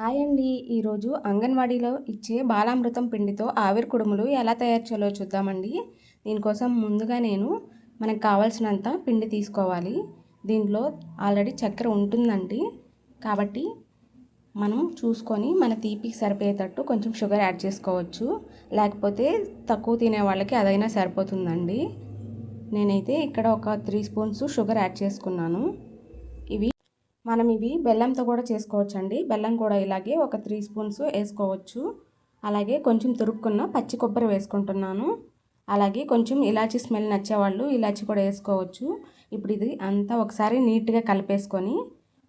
Hi అండి. ఈరోజు అంగన్వాడీలో ఇచ్చే బాలామృతం పిండితో ఆవిరి కుడుములు ఎలా తయారు చేయాలో చూద్దామండి. దీనికోసం ముందుగా నేను మనకు కావాల్సినంత పిండి తీసుకోవాలి. దీంట్లో ఆల్రెడీ చక్కెర ఉంటుందండి. కాబట్టి మనం చూసుకొని మన తీపికి సరిపోయేటట్టు కొంచెం షుగర్ యాడ్ చేసుకోవచ్చు. లేకపోతే తక్కువ తినే వాళ్ళకి అదైనా సరిపోతుందండి. నేనైతే ఇక్కడ ఒక త్రీ స్పూన్స్ షుగర్ యాడ్ చేసుకున్నాను. మనం ఇవి బెల్లంతో కూడా చేసుకోవచ్చు అండి బెల్లం కూడా ఇలాగే ఒక త్రీ స్పూన్స్ వేసుకోవచ్చు. అలాగే కొంచెం తురుక్కున్న పచ్చి కొబ్బరి వేసుకుంటున్నాను. అలాగే కొంచెం ఇలాచి స్మెల్ నచ్చేవాళ్ళు ఇలాచి కూడా వేసుకోవచ్చు. ఇప్పుడు ఇది అంతా ఒకసారి నీట్గా కలిపేసుకొని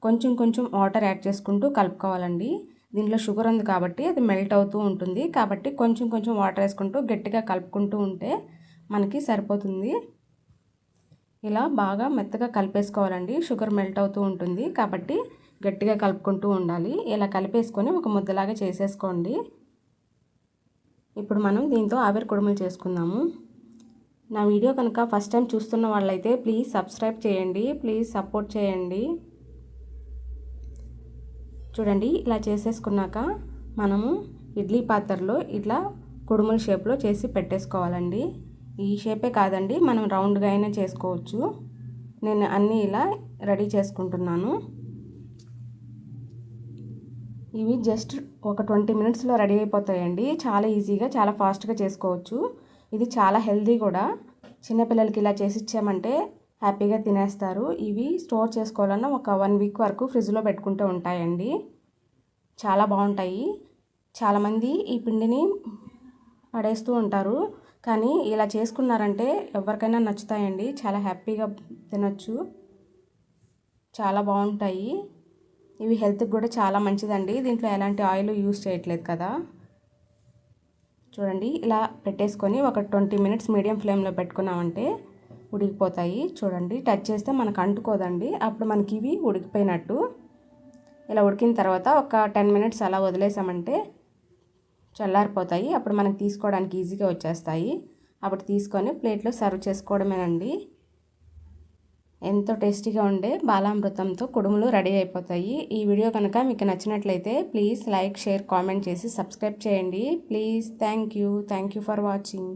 కొంచెం కొంచెం వాటర్ యాడ్ చేసుకుంటూ కలుపుకోవాలండి. దీంట్లో షుగర్ ఉంది కాబట్టి అది మెల్ట్ అవుతూ ఉంటుంది. కాబట్టి కొంచెం కొంచెం వాటర్ వేసుకుంటూ గట్టిగా కలుపుకుంటూ ఉంటే మనకి సరిపోతుంది. ఇలా బాగా మెత్తగా కలిపేసుకోవాలండి. షుగర్ మెల్ట్ అవుతూ ఉంటుంది. కాబట్టి గట్టిగా కలుపుకుంటూ ఉండాలి. ఇలా కలిపేసుకొని ఒక ముద్దలాగా చేసేసుకోండి. ఇప్పుడు మనం దీంతో ఆవిరి కుడుములు చేసుకుందాము. నా వీడియో కనుక ఫస్ట్ టైం చూస్తున్న వాళ్ళైతే ప్లీజ్ సబ్స్క్రైబ్ చేయండి. ప్లీజ్ సపోర్ట్ చేయండి. చూడండి ఇలా చేసేసుకున్నాక మనము ఇడ్లీ పాత్రలో ఇట్లా కుడుముల షేప్లో చేసి పెట్టేసుకోవాలండి. ఈ షేపే కాదండి మనం రౌండ్గా అయినా చేసుకోవచ్చు. నేను అన్నీ ఇలా రెడీ చేసుకుంటున్నాను. ఇవి జస్ట్ ఒక ట్వంటీ మినిట్స్లో రెడీ అయిపోతాయండి. చాలా ఈజీగా చాలా ఫాస్ట్గా చేసుకోవచ్చు. ఇది చాలా హెల్దీ కూడా. చిన్నపిల్లలకి ఇలా చేసి ఇచ్చామంటే హ్యాపీగా తినేస్తారు. ఇవి స్టోర్ చేసుకోవాలన్నా ఒక వన్ వీక్ వరకు ఫ్రిడ్జ్లో పెట్టుకుంటూ ఉంటాయండి. చాలా బాగుంటాయి. చాలామంది ఈ పిండిని పడేస్తూ ఉంటారు. కానీ ఇలా చేసుకున్నారంటే ఎవరికైనా నచ్చుతాయండి. చాలా హ్యాపీగా తినచ్చు. చాలా బాగుంటాయి. ఇవి హెల్త్కి కూడా చాలా మంచిదండి. దీంట్లో ఎలాంటి ఆయిల్ యూస్ చేయట్లేదు కదా. చూడండి ఇలా పెట్టేసుకొని ఒక ట్వంటీ మినిట్స్ మీడియం ఫ్లేమ్లో పెట్టుకున్నామంటే ఉడికిపోతాయి. చూడండి టచ్ చేస్తే మనకు అంటుకోదండి. అప్పుడు మనకి ఇవి ఉడికిపోయినట్టు. ఇలా ఉడికిన తర్వాత ఒక టెన్ మినిట్స్ అలా వదిలేసామంటే చల్లారిపోతాయి. అప్పుడు మనకు తీసుకోవడానికి ఈజీగా వచ్చేస్తాయి. అప్పుడు తీసుకొని ప్లేట్లో సర్వ్ చేసుకోవడమేనండి. ఎంతో టేస్టీగా ఉండే బాలామృతంతో కుడుములు రెడీ అయిపోతాయి. ఈ వీడియో కనుక మీకు నచ్చినట్లయితే ప్లీజ్ లైక్ షేర్ కామెంట్ చేసి సబ్స్క్రైబ్ చేయండి. Please thank you. Thank you for watching.